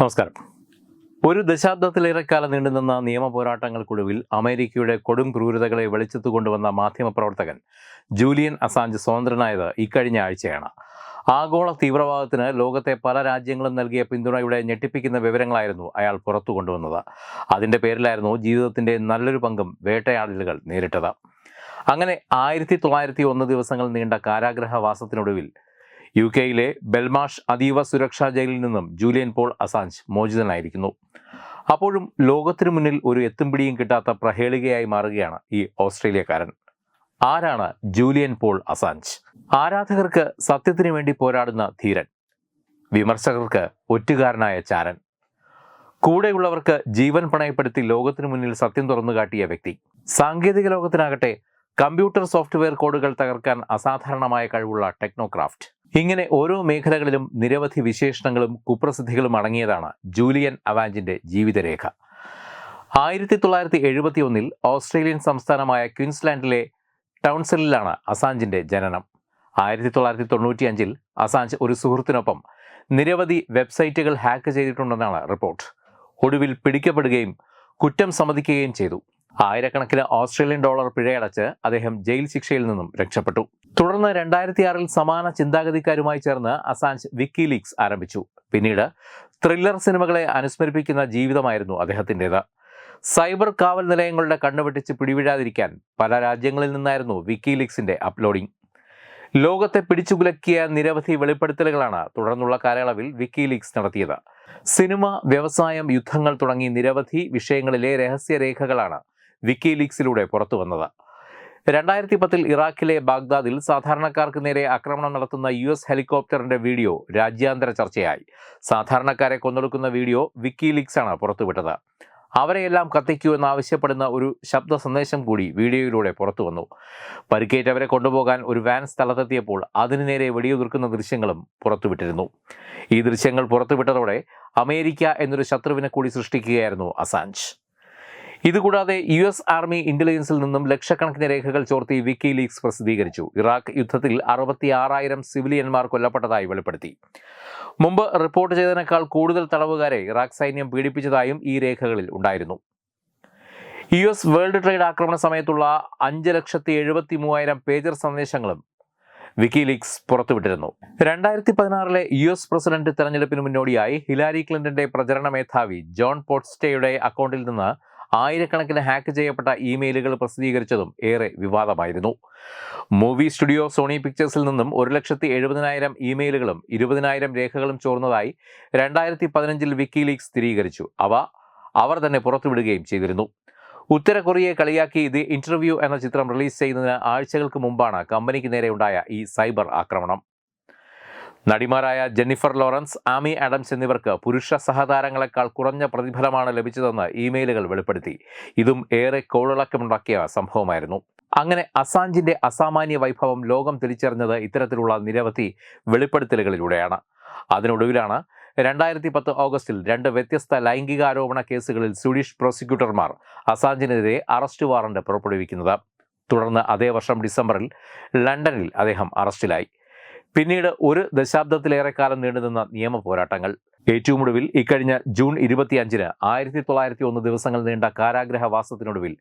നമസ്കാരം. ഒരു ദശാബ്ദത്തിലേറെക്കാലം നീണ്ടുനിന്ന നിയമ പോരാട്ടങ്ങൾക്കൊടുവിൽ അമേരിക്കയുടെ കൊടും ക്രൂരതകളെ വെളിച്ചത്ത് കൊണ്ടുവന്ന മാധ്യമപ്രവർത്തകൻ ജൂലിയൻ അസാഞ്ച് സ്വതന്ത്രനായത് ഇക്കഴിഞ്ഞ ആഴ്ചയാണ്. ആഗോള തീവ്രവാദത്തിന് ലോകത്തെ പല രാജ്യങ്ങളും നൽകിയ പിന്തുണയുടെ ഞെട്ടിപ്പിക്കുന്ന വിവരങ്ങളായിരുന്നു അയാൾ പുറത്തു കൊണ്ടുവന്നത്. അതിന്റെ പേരിലായിരുന്നു ജീവിതത്തിന്റെ നല്ലൊരു പങ്കും വേട്ടയാടലുകൾ നേരിട്ടത്. അങ്ങനെ ആയിരത്തി തൊള്ളായിരത്തി ഒന്ന് ദിവസങ്ങൾ നീണ്ട കാരാഗ്രഹവാസത്തിനൊടുവിൽ യു കെയിലെ ബെൽമാഷ് അതീവ സുരക്ഷാ ജയിലിൽ നിന്നും ജൂലിയൻ പോൾ അസാഞ്ച് മോചിതനായിരിക്കുന്നു. അപ്പോഴും ലോകത്തിനു മുന്നിൽ ഒരു എത്തുംപിടിയും കിട്ടാത്ത പ്രഹേളികയായി മാറുകയാണ് ഈ ഓസ്ട്രേലിയക്കാരൻ. ആരാണ് ജൂലിയൻ പോൾ അസാഞ്ച്? ആരാധകർക്ക് സത്യത്തിനു വേണ്ടി പോരാടുന്ന ധീരൻ? വിമർശകർക്ക് ഒറ്റുകാരനായ ചാരൻ. കൂടെയുള്ളവർക്ക് ജീവൻ പണയപ്പെടുത്തി ലോകത്തിനു മുന്നിൽ സത്യം തുറന്നു കാട്ടിയ വ്യക്തി. സാങ്കേതിക ലോകത്തിനാകട്ടെ കമ്പ്യൂട്ടർ സോഫ്റ്റ്വെയർ കോഡുകൾ തകർക്കാൻ അസാധാരണമായ കഴിവുള്ള ടെക്നോക്രാഫ്റ്റ്. ഇങ്ങനെ ഓരോ മേഖലകളിലും നിരവധി വിശേഷണങ്ങളും കുപ്രസിദ്ധികളും അടങ്ങിയതാണ് ജൂലിയൻ അവാഞ്ചിന്റെ ജീവിതരേഖ. ആയിരത്തി തൊള്ളായിരത്തി എഴുപത്തി ഒന്നിൽ ഓസ്ട്രേലിയൻ സംസ്ഥാനമായ ക്വീൻസ്ലാൻഡിലെ ടൗൺസെല്ലിലാണ് അസാഞ്ചിന്റെ ജനനം. ആയിരത്തി തൊള്ളായിരത്തി തൊണ്ണൂറ്റി അഞ്ചിൽ അസാഞ്ച് ഒരു സുഹൃത്തിനൊപ്പം നിരവധി വെബ്സൈറ്റുകൾ ഹാക്ക് ചെയ്തിട്ടുണ്ടെന്നാണ് റിപ്പോർട്ട്. ഒടുവിൽ പിടിക്കപ്പെടുകയും കുറ്റം സമ്മതിക്കുകയും ചെയ്തു. ആയിരക്കണക്കിന് ഓസ്ട്രേലിയൻ ഡോളർ പിഴയടച്ച് അദ്ദേഹം ജയിൽ ശിക്ഷയിൽ നിന്നും രക്ഷപ്പെട്ടു. തുടർന്ന് രണ്ടായിരത്തി ആറിൽ സമാന ചിന്താഗതിക്കാരുമായി ചേർന്ന് അസാൻസ് വിക്കി ലീഗ്സ് ആരംഭിച്ചു. പിന്നീട് ത്രില്ലർ സിനിമകളെ അനുസ്മരിപ്പിക്കുന്ന ജീവിതമായിരുന്നു അദ്ദേഹത്തിന്റെത്. സൈബർ കാവൽ നിലയങ്ങളുടെ കണ്ണുവെട്ടിച്ച് പിടിവിടാതിരിക്കാൻ പല രാജ്യങ്ങളിൽ നിന്നായിരുന്നു വിക്കി ലീഗ്സിന്റെ അപ്ലോഡിംഗ്. ലോകത്തെ പിടിച്ചുകുലക്കിയ നിരവധി വെളിപ്പെടുത്തലുകളാണ് തുടർന്നുള്ള കാലയളവിൽ വിക്കി ലീഗ്സ് നടത്തിയത്. സിനിമ വ്യവസായം യുദ്ധങ്ങൾ തുടങ്ങി നിരവധി വിഷയങ്ങളിലെ രഹസ്യരേഖകളാണ് വിക്കിലീക്സിലൂടെ പുറത്തു വന്നത്. രണ്ടായിരത്തി പത്തിൽ ഇറാഖിലെ ബാഗ്ദാദിൽ സാധാരണക്കാർക്ക് നേരെ ആക്രമണം നടത്തുന്ന യു എസ് ഹെലികോപ്റ്ററിന്റെ വീഡിയോ രാജ്യാന്തര ചർച്ചയായി. സാധാരണക്കാരെ കൊന്നൊടുക്കുന്ന വീഡിയോ വിക്കിലീക്സ് ആണ് പുറത്തുവിട്ടത്. അവരെയെല്ലാം കത്തിക്കൂ എന്നാവശ്യപ്പെടുന്ന ഒരു ശബ്ദ സന്ദേശം കൂടി വീഡിയോയിലൂടെ പുറത്തു വന്നു. പരിക്കേറ്റവരെ കൊണ്ടുപോകാൻ ഒരു വാൻ സ്ഥലത്തെത്തിയപ്പോൾ അതിനു നേരെ വെടിയുതിർക്കുന്ന ദൃശ്യങ്ങളും പുറത്തുവിട്ടിരുന്നു. ഈ ദൃശ്യങ്ങൾ പുറത്തുവിട്ടതോടെ അമേരിക്ക എന്നൊരു ശത്രുവിനെ കൂടി സൃഷ്ടിക്കുകയായിരുന്നു അസാഞ്ച്. ഇതുകൂടാതെ യു എസ് ആർമി ഇന്റലിജൻസിൽ നിന്നും ലക്ഷക്കണക്കിന് രേഖകൾ ചോർത്തി വിക്കി ലീഗ്സ് പ്രസിദ്ധീകരിച്ചു. ഇറാഖ് യുദ്ധത്തിൽ അറുപത്തി ആറായിരം സിവിലിയന്മാർ കൊല്ലപ്പെട്ടതായി വെളിപ്പെടുത്തി. മുമ്പ് റിപ്പോർട്ട് ചെയ്തതിനേക്കാൾ കൂടുതൽ തടവുകാരെ ഇറാഖ് സൈന്യം പീഡിപ്പിച്ചതായും ഈ രേഖകളിൽ ഉണ്ടായിരുന്നു. യു എസ് വേൾഡ് ട്രേഡ് ആക്രമണ സമയത്തുള്ള അഞ്ച് ലക്ഷത്തി എഴുപത്തി മൂവായിരം പേജർ സന്ദേശങ്ങളും വിക്കി വിക്കിലീക്സ് പുറത്തുവിട്ടിരുന്നു. രണ്ടായിരത്തി പതിനാറിലെ യു എസ് പ്രസിഡന്റ് തെരഞ്ഞെടുപ്പിന് മുന്നോടിയായി ഹിലാരി ക്ലിന്റന്റെ പ്രചരണ മേധാവി ജോൺ പോട്സ്റ്റയുടെ അക്കൗണ്ടിൽ നിന്ന് ആയിരക്കണക്കിന് ഹാക്ക് ചെയ്യപ്പെട്ട ഇമെയിലുകൾ പ്രസിദ്ധീകരിച്ചതും ഏറെ വിവാദമായിരുന്നു. മൂവി സ്റ്റുഡിയോ സോണി പിക്ചേഴ്സിൽ നിന്നും ഒരു ലക്ഷത്തി എഴുപതിനായിരം ഇമെയിലുകളും ഇരുപതിനായിരം രേഖകളും ചോർന്നതായി രണ്ടായിരത്തി പതിനഞ്ചിൽ വിക്കിലീക്സ് സ്ഥിരീകരിച്ചു. അവ അവർ തന്നെ പുറത്തുവിടുകയും ചെയ്തിരുന്നു. ഉത്തര കൊറിയയെ കളിയാക്കി ഇത് ഇന്റർവ്യൂ എന്ന ചിത്രം റിലീസ് ചെയ്യുന്നതിന് ആഴ്ചകൾക്ക് മുമ്പാണ് കമ്പനിക്ക് നേരെ ഉണ്ടായ ഈ സൈബർ ആക്രമണം. നടിമാരായ ജെന്നിഫർ ലോറൻസ് ആമി ആഡംസ് എന്നിവർക്ക് പുരുഷ സഹതാരങ്ങളെക്കാൾ കുറഞ്ഞ പ്രതിഫലമാണ് ലഭിച്ചതെന്ന് ഇമെയിലുകൾ വെളിപ്പെടുത്തി. ഇതും ഏറെ കോളിളക്കമുണ്ടാക്കിയ സംഭവമായിരുന്നു. അങ്ങനെ അസാഞ്ചിന്റെ അസാമാന്യ വൈഭവം ലോകം തിരിച്ചറിഞ്ഞത് ഇത്തരത്തിലുള്ള നിരവധി വെളിപ്പെടുത്തലുകളിലൂടെയാണ്. അതിനൊടുവിലാണ് രണ്ടായിരത്തി പത്ത് ഓഗസ്റ്റിൽ രണ്ട് വ്യത്യസ്ത ലൈംഗികാരോപണ കേസുകളിൽ സ്വീഡിഷ് പ്രോസിക്യൂട്ടർമാർ അസാഞ്ചിനെതിരെ അറസ്റ്റ് വാറണ്ട് പുറപ്പെടുവിക്കുന്നത്. തുടർന്ന് അതേ വർഷം ഡിസംബറിൽ ലണ്ടനിൽ അദ്ദേഹം അറസ്റ്റിലായി. പിന്നീട് ഒരു ദശാബ്ദത്തിലേറെ കാലം നീണ്ടുനിന്ന നിയമ പോരാട്ടങ്ങൾ. ഏറ്റവും ഒടുവിൽ ഇക്കഴിഞ്ഞ ജൂൺ ഇരുപത്തിയഞ്ചിന് ആയിരത്തി തൊള്ളായിരത്തി ഒന്ന് ദിവസങ്ങൾ നീണ്ട കാരാഗ്രഹവാസത്തിനൊടുവിൽ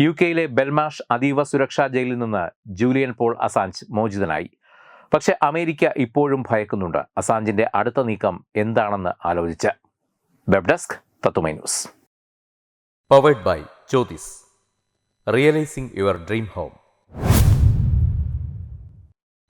യു കെയിലെ ബെൽമാഷ് അതീവ സുരക്ഷാ ജയിലിൽ നിന്ന് ജൂലിയൻ പോൾ അസാഞ്ച് മോചിതനായി. പക്ഷേ അമേരിക്ക ഇപ്പോഴും ഭയക്കുന്നുണ്ട്. അസാഞ്ചിന്റെ അടുത്ത നീക്കം എന്താണെന്ന് ആലോചിച്ച്. വെബ് ഡെസ്ക് തത്തുമൈ news. Powered by Jyothis realising your dream home